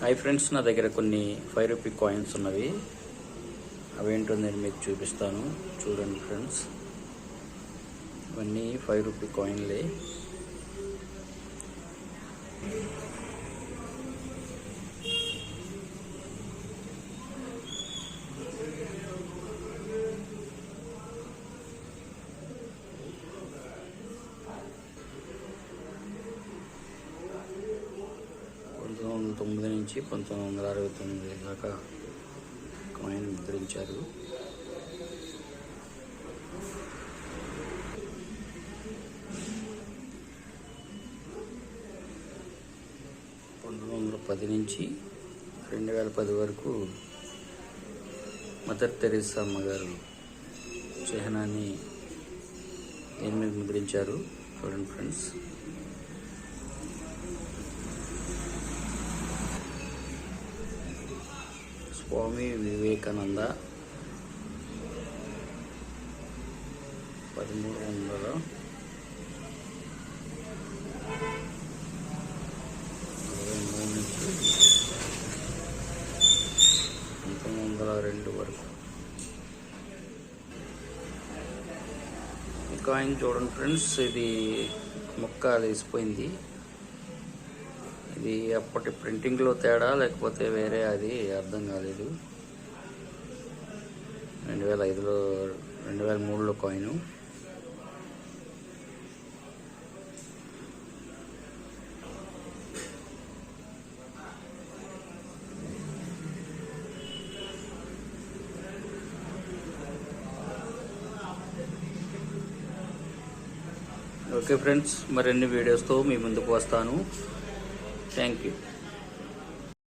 Hi friends నా దగ్గర కొన్ని ఫైవ్ రూపీ కాయిన్స్ ఉన్నవి. అవేంటో నేను మీకు చూపిస్తాను. చూడండి ఫ్రెండ్స్ ఇవన్నీ ఫైవ్ రూపీ కాయిన్లే పంతొమ్మిది వందల తొమ్మిది నుంచి పంతొమ్మిది వందల అరవై తొమ్మిది దాకా కాయిన్ ముద్రించారు పంతొమ్మిది వందల పది నుంచి రెండు వేల పది వరకు మదర్ తెరీసా అమ్మగారు చిహ్నాన్ని దేని మీద ముద్రించారు. చూడండి ఫ్రెండ్స్. స్వామి వివేకానంద. పదమూడు వందల నలభై మూడు నుంచి పంతొమ్మిది వందల రెండు వరకు. ఇంకా ఆయన చూడండి ఫ్రెండ్స్ ఇది ముక్క వేసిపోయింది. ఇది అప్పటి ప్రింటింగ్లో తేడా లేకపోతే వేరే అది అర్థం కాలేదు. రెండు వేల ఐదులో రెండు వేల మూడులో కాయిన్ ఓకే ఫ్రెండ్స్ మరిన్ని వీడియోస్తో మీ ముందుకు వస్తాను. Thank you.